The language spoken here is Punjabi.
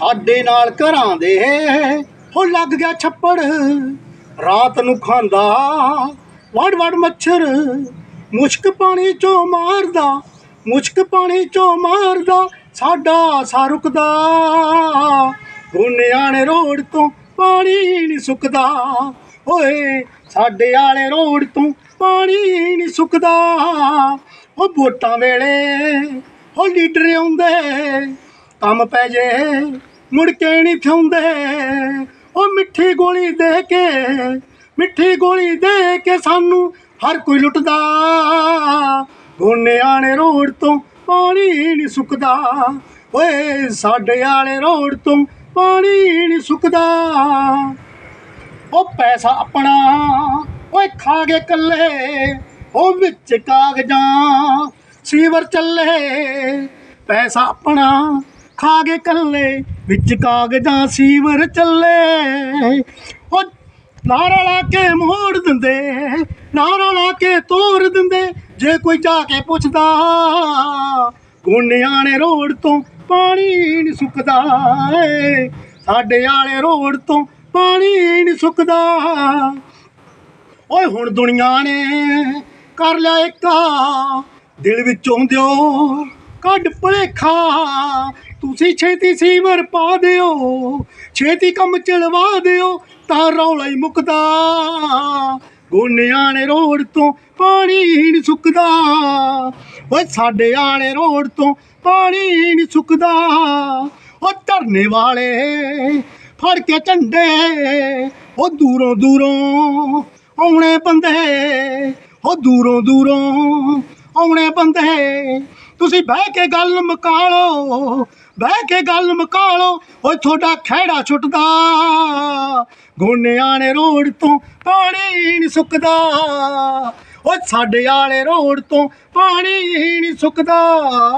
ਸਾਡੇ ਨਾਲ ਘਰਾਂ ਦੇ ਹੋ ਲੱਗ ਗਿਆ ਛੱਪੜ। ਰਾਤ ਨੂੰ ਖਾਂਦਾ ਵੜ ਵੜ ਮੱਛਰ। ਮੁਸ਼ਕ ਪਾਣੀ ਚੋਂ ਮਾਰਦਾ, ਮੁਸ਼ਕ ਪਾਣੀ ਚੋਂ ਮਾਰਦਾ, ਸਾਡਾ ਸਾ ਰੁਕਦਾ। ਗੁੰਨਿਆਣੇ ਰੋਡ ਤੋਂ ਪਾਣੀ ਨਹੀਂ ਸੁੱਕਦਾ। ਓਏ, ਸਾਡੇ ਆਲੇ ਰੋਡ ਤੋਂ ਪਾਣੀ ਨਹੀਂ ਸੁੱਕਦਾ। ਉਹ ਵੋਟਾਂ ਵੇਲੇ ਉਹ ਲੀਡਰ ਆਉਂਦੇ, ਕੰਮ ਪੈ ਜੇ। ਮੁੜ ਕੇ ਨਹੀਂ ਥਿਉਂਦੇ। ਉਹ ਮਿੱਠੀ ਗੋਲੀ ਦੇ ਕੇ, ਮਿੱਠੀ ਗੋਲੀ ਦੇ ਕੇ ਸਾਨੂੰ ਹਰ ਕੋਈ ਲੁੱਟਦਾ। ਗੋਨਿਆਣੇ ਰੋਡ ਤੋਂ ਪਾਣੀ ਨਹੀਂ ਸੁੱਕਦਾ। ਓਏ ਸਾਡੇ ਆਲੇ ਰੋਡ ਤੋਂ ਪਾਣੀ ਨਹੀਂ ਸੁੱਕਦਾ। ਉਹ ਪੈਸਾ ਆਪਣਾ, ਓਏ ਖਾ ਗਏ ਕੱਲੇ ਉਹ ਵਿੱਚ ਕਾਗਜ਼ਾਂ, ਸੀਵਰ ਚੱਲੇ। ਪੈਸਾ ਆਪਣਾ ਖਾ ਗਏ ਕੱਲੇ, ਵਿੱਚ ਕਾਗਜ਼ਾਂ ਸੀਵਰ ਚੱਲੇ। ਉਹ ਨਾਰਾ ਲਾ ਕੇ ਮੋੜ ਦਿੰਦੇ, ਨਾਰਾ ਲਾ ਕੇ ਤੋੜ ਦਿੰਦੇ, ਜੇ ਕੋਈ ਜਾ ਕੇ ਪੁੱਛਦਾ ਗੁੰਨਿਆਣੇ ਰੋਡ ਤੋਂ ਪਾਣੀ ਨਹੀਂ ਸੁੱਕਦਾ ਸਾਡੇ ਆਲੇ ਰੋਡ ਤੋਂ ਪਾਣੀ ਨਹੀਂ ਸੁੱਕਦਾ। ਓਏ ਹੁਣ ਦੁਨੀਆ ਨੇ ਕਰ ਲਿਆ ਏਕਾ, ਦਿਲ ਵਿੱਚੋਂ ਦਿਓ ਕੱਢ ਭਲੇਖਾ। ਤੁਸੀਂ ਛੇਤੀ ਸੀਵਰ ਪਾ ਦਿਓ, ਛੇਤੀ ਕੰਮ ਚਲਵਾ ਦਿਓ, ਤਾਂ ਰੌਲਾ ਹੀ ਮੁੱਕਦਾ। ਗੋਨਿਆਂ ਨੇ ਰੋਡ ਤੋਂ ਪਾਣੀ ਨਹੀਂ ਸੁੱਕਦਾ। ਓਏ ਸਾਡੇ ਆਲੇ ਰੋਡ ਤੋਂ ਪਾਣੀ ਨਹੀਂ ਸੁੱਕਦਾ। ਓ ਧਰਨੇ ਵਾਲੇ ਫੜ ਕੇ ਝੰਡੇ ਉਹ ਦੂਰੋਂ ਦੂਰੋਂ ਆਉਣੇ ਬੰਦੇ ਉਹ ਦੂਰੋਂ ਦੂਰੋਂ ਆਉਣੇ ਬੰਦੇ। ਤੁਸੀਂ ਬਹਿ ਕੇ ਗੱਲ ਮੁਕਾ ਲਓ ਬਹਿ ਕੇ ਗੱਲ ਮੁਕਾ ਲਓ ਓਏ ਤੁਹਾਡਾ ਖਹਿੜਾ ਛੁੱਟਦਾ। ਗੋਨਿਆਂ ਨੇ ਰੋਡ ਤੋਂ ਪਾਣੀ ਨਹੀਂ ਸੁੱਕਦਾ। ਓਏ ਸਾਡੇ ਆਲੇ ਰੋਡ ਤੋਂ ਪਾਣੀ ਨਹੀਂ ਸੁੱਕਦਾ।